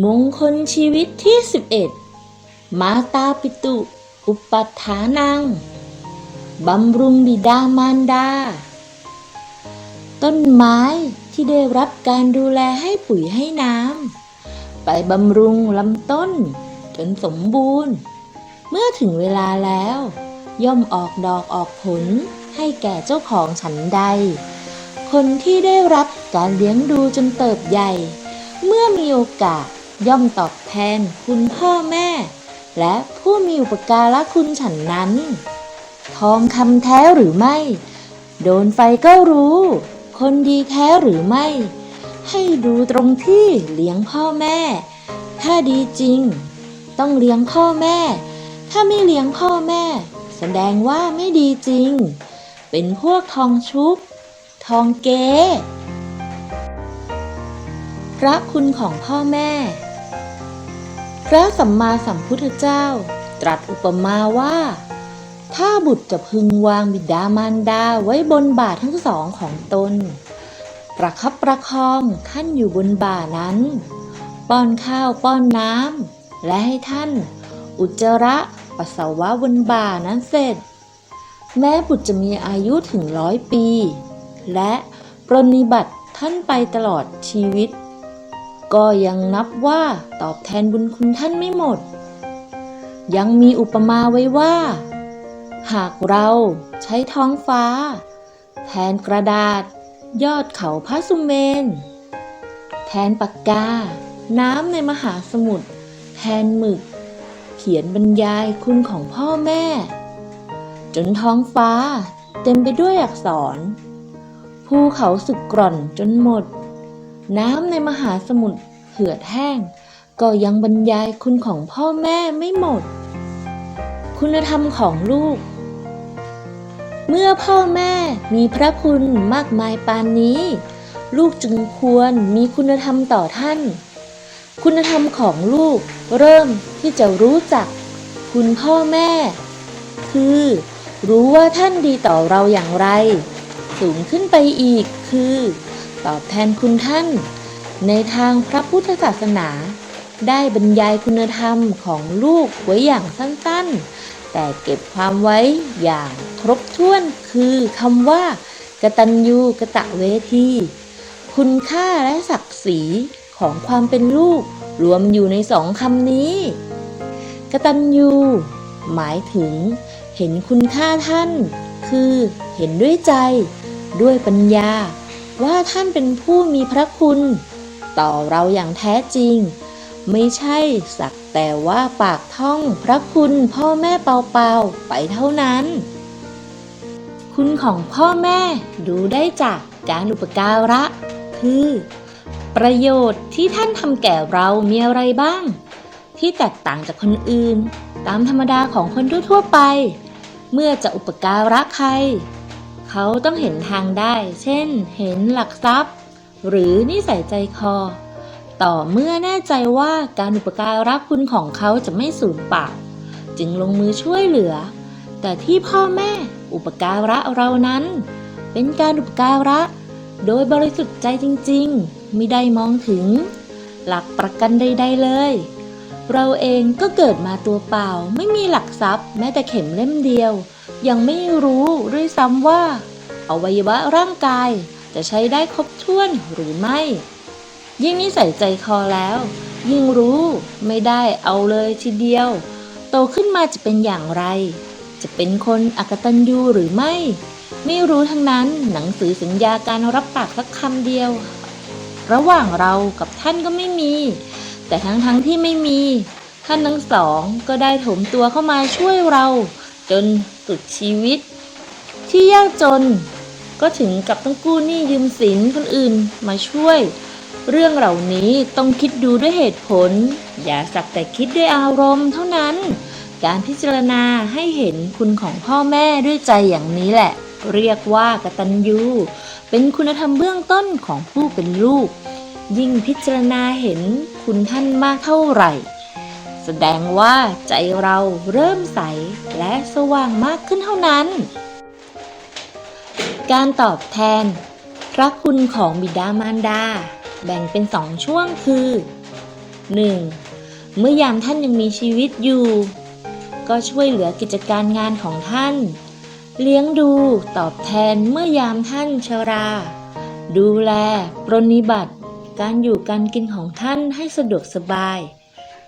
มงคลชีวิตที่ 11 มาตาปิตุ อุปัฏฐานัง บำรุงบิดามารดา ต้นไม้ที่ได้รับการดูแลให้ปุ๋ยให้น้ำ ไปบำรุงลำต้น จนสมบูรณ์ เมื่อถึงเวลาแล้ว ย่อมออกดอกออกผลให้แก่เจ้าของฉันใด คนที่ได้รับการเลี้ยงดูจนเติบใหญ่เมื่อมีโอกาส ย่อมตอบแทนคุณพ่อแม่ และผู้มีอุปการะคุณฉันนั้น ทองคำแท้หรือไม่ โดนไฟก็รู้ คนดีแท้หรือไม่ ให้ดูตรงที่เลี้ยงพ่อแม่ ถ้าดีจริง ต้องเลี้ยงพ่อแม่ ถ้าไม่เลี้ยงพ่อแม่ แสดงว่าไม่ดีจริง เป็นพวกทองชุบ ทองเก๊พระคุณของพ่อแม่ พระสัมมาสัมพุทธเจ้า ตรัสอุปมาว่า ถ้าบุตรจะพึงวางบิดามารดาไว้บนบ่าทั้งสองของตน ประคับประคองท่านอยู่บนบ่านั้น ป้อนข้าวป้อนน้ำและให้ท่าน อุจจาระปัสสาวะบนบ่านั้นเสร็จ แม้บุตรจะมีอายุถึงร้อยปี และปรนนิบัติท่านไปตลอดชีวิต ก็ยังนับว่าตอบแทนบุญคุณท่านไม่หมด ยังมีอุปมาไว้ว่า หากเราใช้ท้องฟ้า แทนกระดาษ ยอดเขาพระสุเมน แทนปากกา น้ำในมหาสมุทรแทนหมึก เขียนบรรยายคุณของพ่อแม่ จนท้องฟ้าเต็มไปด้วยอักษร ภูเขาสึกกร่อนจนหมด น้ำในมหาสมุทรเหือดแห้ง ก็ยังบรรยายคุณของพ่อแม่ไม่หมด คุณธรรมของลูก เมื่อพ่อแม่มีพระคุณมากมายปานนี้ ลูกจึงควรมีคุณธรรมต่อท่าน คุณธรรมของลูกเริ่มที่จะรู้จัก คุณพ่อแม่ คือ รู้ว่าท่านดีต่อเราอย่างไร สูงขึ้นไปอีกคือ ตอบแทนคุณท่าน ในทางพระพุทธศาสนา ได้บรรยายคุณธรรมของลูกไว้อย่างสั้นๆ แต่เก็บความไว้อย่างครบถ้วนคือคำว่ากตัญญูกะตะเวที คุณค่าและศักดิ์ศรีของความเป็นลูกรวมอยู่ในสองคำนี้กตัญญูหมายถึง เห็นคุณค่าท่าน คือเห็นด้วยใจ ด้วยปัญญา ว่าท่านเป็นผู้มีพระคุณ ต่อเราอย่างแท้จริง ไม่ใช่สักแต่ว่าปากท่องพระคุณพ่อแม่เปล่าๆไปเท่านั้น คุณของพ่อแม่ดูได้จากการอุปการะ คือ ประโยชน์ที่ท่านทำแก่เรามีอะไรบ้าง ที่แตกต่างจากคนอื่น ตามธรรมดาของคนทั่วๆไป เมื่อจะอุปการะใคร เขาต้องเห็นทางได้ เช่น เห็นหลักทรัพย์ หรือนิสัยใจคอ ต่อเมื่อแน่ใจว่าการอุปการะคุณของเขาจะไม่สูญเปล่า จึงลงมือช่วยเหลือ แต่ที่พ่อแม่อุปการะเรานั้น เป็นการอุปการะ โดยบริสุทธิ์ใจจริงๆ ไม่ได้มองถึง หลักประกันใดๆเลย เราเองก็เกิดมาตัวเปล่า ไม่มีหลักทรัพย์ แม้แต่เข็มเล่มเดียว ยังไม่รู้ด้วยซ้ำว่า อวัยวะร่างกายจะใช้ได้ครบถ้วนหรือไม่ ยิ่งนิสัยใจคอแล้ว ยิ่งรู้ไม่ได้เอาเลยทีเดียว โตขึ้นมาจะเป็นอย่างไร จะเป็นคนอกตัญญูหรือไม่ ไม่รู้ทั้งนั้นหนังสือสัญญาการรับปากสักคำเดียว ระหว่างเรากับท่านก็ไม่มี แต่ทั้งทั้งที่ไม่มี ท่านทั้งสองก็ได้ถมตัวเข้ามาช่วยเรา จนสุดชีวิต ที่ยากจน ก็ถึงกับต้องกู้หนี้ยืมสินคนอื่นมาช่วย เรื่องเหล่านี้ต้องคิดดูด้วยเหตุผล อย่าสักแต่คิดด้วยอารมณ์เท่านั้น การพิจารณาให้เห็นคุณของพ่อแม่ด้วยใจอย่างนี้แหละ เรียกว่ากตัญญูเป็นคุณธรรมเบื้องต้นของผู้เป็นลูก ยิ่งพิจารณาเห็นคุณท่านมากเท่าไหร่ แสดงว่าใจเราเริ่มใสและสว่างมากขึ้นเท่านั้น การตอบแทน พระคุณของบิดามารดา แบ่งเป็นสองช่วงคือ 1. เมื่อยามท่านยังมีชีวิตอยู่ ก็ช่วยเหลือกิจการงานของท่าน เลี้ยงดูตอบแทนเมื่อยามท่านชรา ดูแล ปรนนิบัติ การอยู่การกินของท่านให้สะดวกสบาย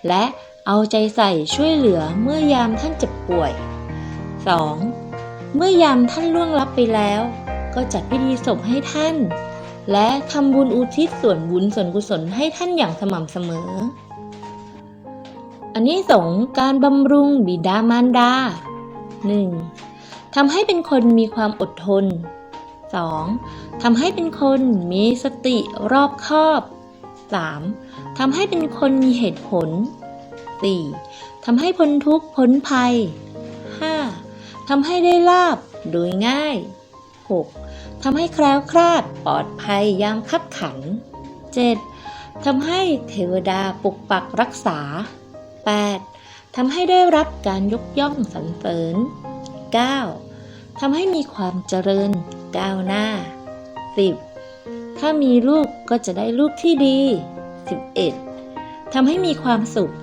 และ เอาใจใส่ช่วยเหลือเมื่อยามท่านเจ็บป่วย 2. เมื่อยามท่านล่วงลับไปแล้ว ก็จัดพิธีศพให้ท่าน และทำบุญอุทิศส่วนบุญส่วนกุศลให้ท่านอย่างสม่ำเสมอ อันนี้สงการบำรุงบิดามารดา 1. ทำให้เป็นคนมีความอดทน 2. ทำให้เป็นคนมีสติรอบคอบ 3. ทำให้เป็นคนมีเหตุผล 4. ทำให้พ้นทุกข์พ้นภัย 5. ทำให้ได้ลาบโดยง่าย 6. ทำให้แคล้วคลาดปลอดภัยยามคับขัน 7. ทำให้เทวดาปกปักรักษา 8. ทำให้ได้รับการยกย่องสรรเสริญ 9. ทำให้มีความเจริญก้าวหน้า 10. ถ้ามีลูกก็จะได้ลูกที่ดี 11. ทำให้มีความสุข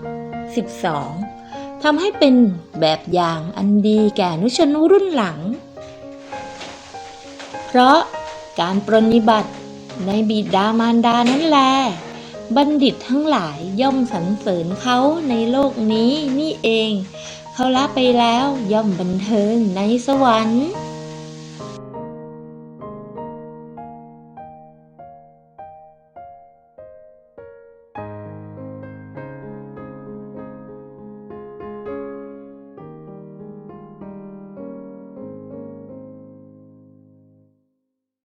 12. ทำให้เป็นแบบอย่างอันดีแก่นุชนรุ่นหลัง เพราะการปรนนิบัติในบิดามารดานั้นแล บัณฑิตทั้งหลายย่อมสรรเสริญเขาในโลกนี้นี่เอง เขาละไปแล้วย่อมบันเทิงในสวรรค์